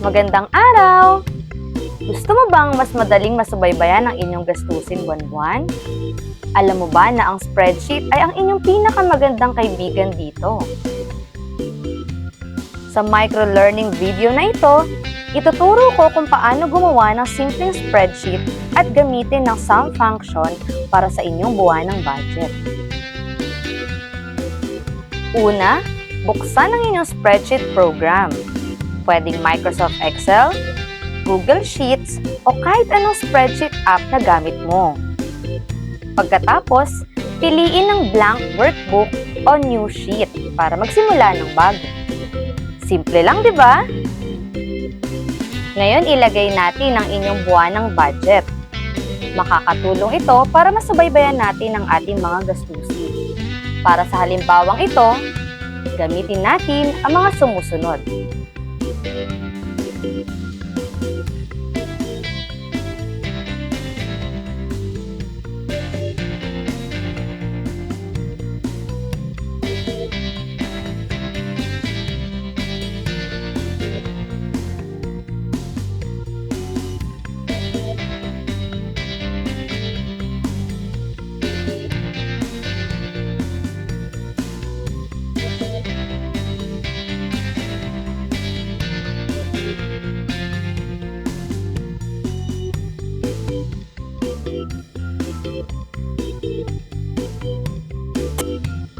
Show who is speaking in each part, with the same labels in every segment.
Speaker 1: Magandang araw! Gusto mo bang mas madaling masubaybayan ang inyong gastusin buwan-buwan? Alam mo ba na ang spreadsheet ay ang inyong pinakamagandang kaibigan dito? Sa micro-learning video na ito, ituturo ko kung paano gumawa ng simpleng spreadsheet at gamitin ng sum function para sa inyong buwanang budget. Una, buksan ang inyong spreadsheet program. Pwedeng Microsoft Excel, Google Sheets, o kahit anong spreadsheet app na gamit mo. Pagkatapos, piliin ang blank workbook o new sheet para magsimula ng bago. Simple lang, di ba? Ngayon, ilagay natin ang inyong buwanang budget. Makakatulong ito para masubaybayan natin ang ating mga gastusin. Para sa halimbawang ito, gamitin natin ang mga sumusunod.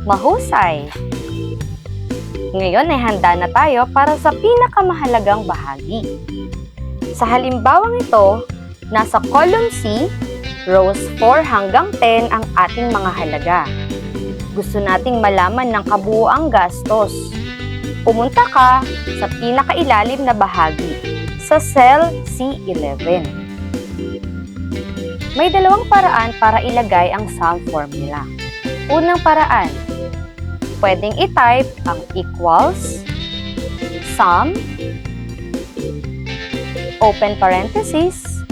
Speaker 1: Mahusay! Ngayon ay handa na tayo para sa pinakamahalagang bahagi. Sa halimbawang ito, nasa column C, rows 4 hanggang 10 ang ating mga halaga. Gusto nating malaman ng kabuuang gastos. Pumunta ka sa pinakailalim na bahagi, sa cell C11. May dalawang paraan para ilagay ang sum formula. Unang paraan, pwedeng i-type ang equals, sum, open parenthesis,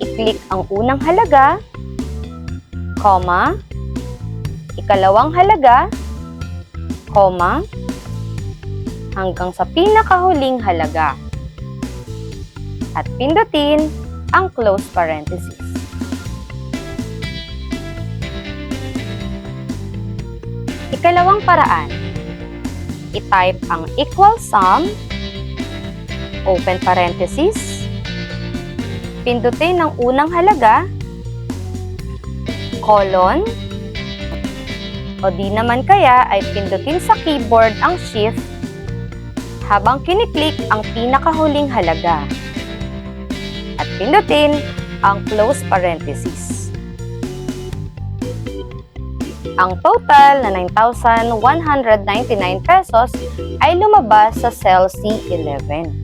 Speaker 1: i-click ang unang halaga, comma, ikalawang halaga, comma, hanggang sa pinakahuling halaga. At pindutin ang close parenthesis. Ikalawang paraan, i-type ang equal sum, open parenthesis, pindutin ang unang halaga, colon, o di naman kaya ay pindutin sa keyboard ang shift habang kiniklik ang pinakahuling halaga. At pindutin ang close parenthesis. Ang total na 9,199 pesos ay lumabas sa cell C11.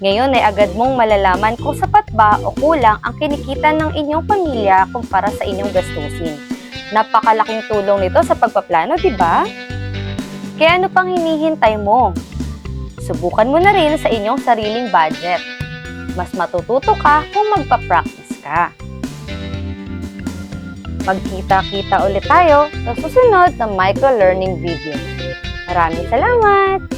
Speaker 1: Ngayon ay agad mong malalaman kung sapat ba o kulang ang kinikita ng inyong pamilya kumpara sa inyong gastusin. Napakalaking tulong nito sa pagpaplano, di ba? Kaya ano pang hinihintay mo? Subukan mo na rin sa inyong sariling budget. Mas matututo ka kung magpa-practice ka. Magkita-kita ulit tayo sa susunod na micro-learning video. Maraming salamat!